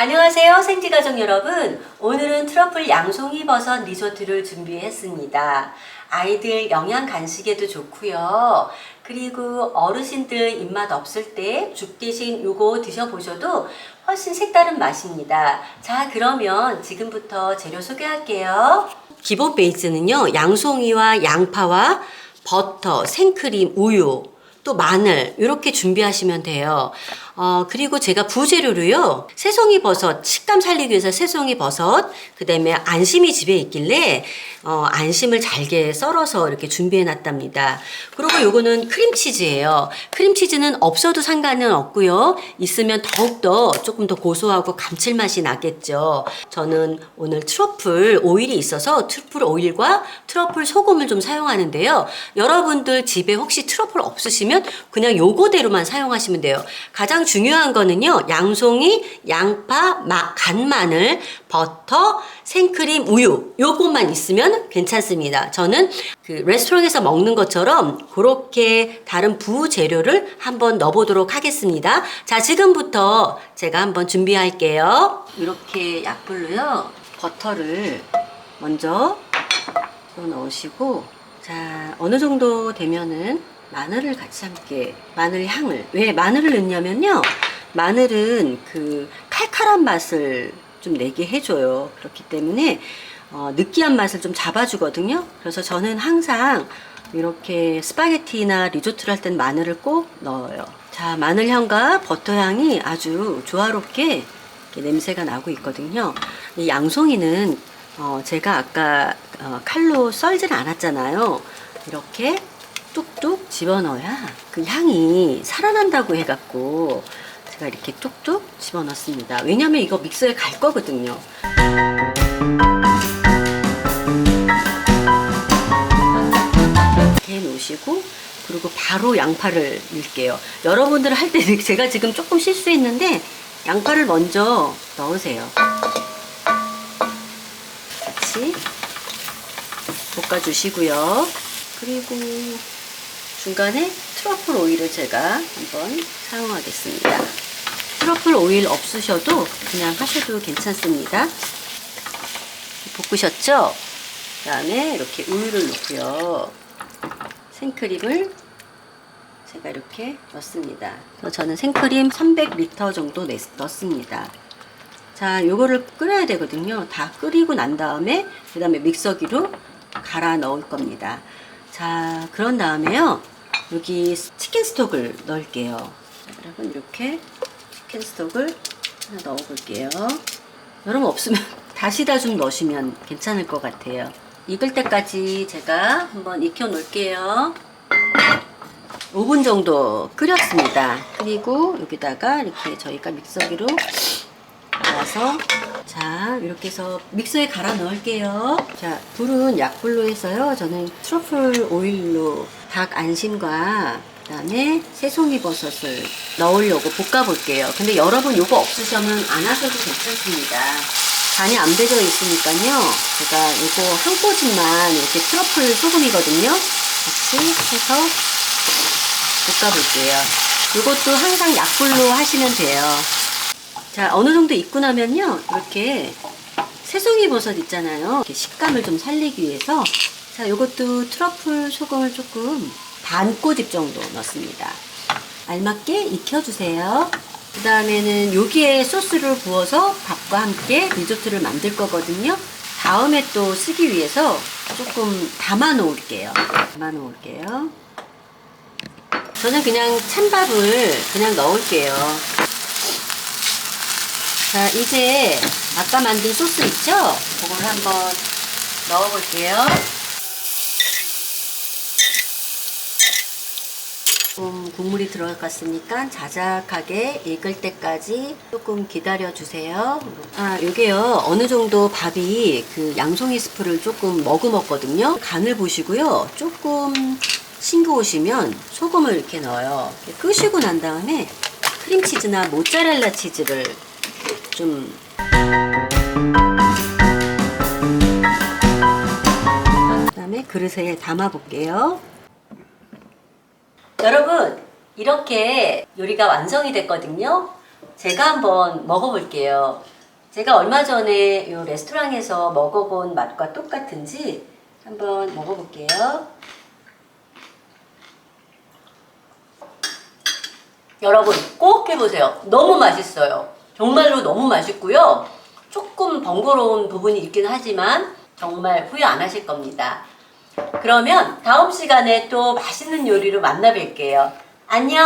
안녕하세요 생지가족 여러분. 오늘은 트러플 양송이 버섯 리조트를 준비했습니다. 아이들 영양 간식에도 좋고요. 그리고 어르신들 입맛 없을 때 죽 대신 요거 드셔보셔도 훨씬 색다른 맛입니다. 자 그러면 지금부터 재료 소개할게요. 기본 베이스는요 양송이와 양파와 버터, 생크림, 우유 또 마늘 이렇게 준비하시면 돼요. 어, 그리고 제가 부재료로요. 새송이 버섯 식감 살리기 위해서 새송이 버섯 그다음에 안심이 집에 있길래 어, 안심을 잘게 썰어서 이렇게 준비해 놨답니다. 그리고 요거는 크림치즈예요. 크림치즈는 없어도 상관은 없고요. 있으면 더욱더 조금 더 고소하고 감칠맛이 나겠죠. 저는 오늘 트러플 오일이 있어서 트러플 오일과 트러플 소금을 좀 사용하는데요. 여러분들 집에 혹시 트러플 없으시면 그냥 요거대로만 사용하시면 돼요. 가장 중요한 거는요. 양송이, 양파, 마, 간마늘, 버터, 생크림, 우유 요것만 있으면 괜찮습니다. 저는 그 레스토랑에서 먹는 것처럼 그렇게 다른 부재료를 한번 넣어보도록 하겠습니다. 자, 지금부터 제가 한번 준비할게요. 이렇게 약불로요. 버터를 먼저 넣으시고 자, 어느 정도 되면은 마늘을 같이 함께 마늘 향을 왜 마늘을 넣냐면요. 마늘은 그 칼칼한 맛을 좀 내게 해줘요. 그렇기 때문에 어, 느끼한 맛을 좀 잡아주거든요. 그래서 저는 항상 이렇게 스파게티나 리조트를 할 땐 마늘을 꼭 넣어요. 자, 마늘 향과 버터 향이 아주 조화롭게 냄새가 나고 있거든요. 이 양송이는 어, 제가 아까 어, 칼로 썰지는 않았잖아요. 이렇게 뚝뚝 집어넣어야 그 향이 살아난다고 해갖고 제가 이렇게 뚝뚝 집어넣습니다. 왜냐면 이거 믹서에 갈 거거든요. 이렇게 놓으시고 그리고 바로 양파를 넣을게요. 여러분들 할 때 제가 지금 조금 실수했는데 양파를 먼저 넣으세요. 같이 볶아주시고요. 그리고 중간에 트러플 오일을 제가 한번 사용하겠습니다. 트러플 오일 없으셔도 그냥 하셔도 괜찮습니다. 볶으셨죠? 그 다음에 이렇게 우유를 넣고요. 생크림을 제가 이렇게 넣습니다. 저는 생크림 300ml 정도 냈- 넣습니다. 자, 요거를 끓여야 되거든요. 다 끓이고 난 다음에 그 다음에 믹서기로 갈아 넣을 겁니다. 자, 그런 다음에요. 여기 치킨 스톡을 넣을게요. 자, 여러분 이렇게 치킨 스톡을 하나 넣어볼게요. 여러분 없으면 다시다 좀 넣으시면 괜찮을 것 같아요. 익을 때까지 제가 한번 익혀 놓을게요. 5분 정도 끓였습니다. 그리고 여기다가 이렇게 저희가 믹서기로 갈아서 자 이렇게 해서 믹서에 갈아 넣을게요. 자 불은 약불로 해서요. 저는 트러플 오일로 닭 안심과 그다음에 새송이 버섯을 넣으려고 볶아 볼게요. 근데 여러분 요거 없으시면 안 하셔도 괜찮습니다. 간이 안 배져 있으니까요. 제가 요거 한 꼬집만 이렇게 트러플 소금이거든요. 같이 해서 볶아 볼게요. 이것도 항상 약불로 하시면 돼요. 자, 어느 정도 익고 나면요. 이렇게 새송이 버섯 있잖아요. 이렇게 식감을 좀 살리기 위해서 자, 요것도 트러플 소금을 조금 반 꼬집 정도 넣습니다. 알맞게 익혀주세요. 그 다음에는 여기에 소스를 부어서 밥과 함께 리조트를 만들 거거든요. 다음에 또 쓰기 위해서 조금 담아 놓을게요. 담아 놓을게요. 저는 그냥 찬밥을 그냥 넣을게요. 자, 이제 아까 만든 소스 있죠? 그걸 한번 넣어볼게요. 조금 국물이 들어갔으니까 자작하게 익을 때까지 조금 기다려 주세요. 아, 요게요. 어느 정도 밥이 그 양송이 스프를 조금 머금었거든요. 간을 보시고요. 조금 싱거우시면 소금을 이렇게 넣어요. 이렇게 끄시고 난 다음에 크림치즈나 모짜렐라 치즈를 좀 그다음에 그릇에 담아 볼게요. 여러분, 이렇게 요리가 완성이 됐거든요. 제가 한번 먹어볼게요. 제가 얼마 전에 이 레스토랑에서 먹어본 맛과 똑같은지 한번 먹어볼게요. 여러분 꼭 해보세요. 너무 맛있어요. 정말로 너무 맛있고요. 조금 번거로운 부분이 있긴 하지만 정말 후회 안 하실 겁니다. 그러면 다음 시간에 또 맛있는 요리로 만나 뵐게요. 안녕!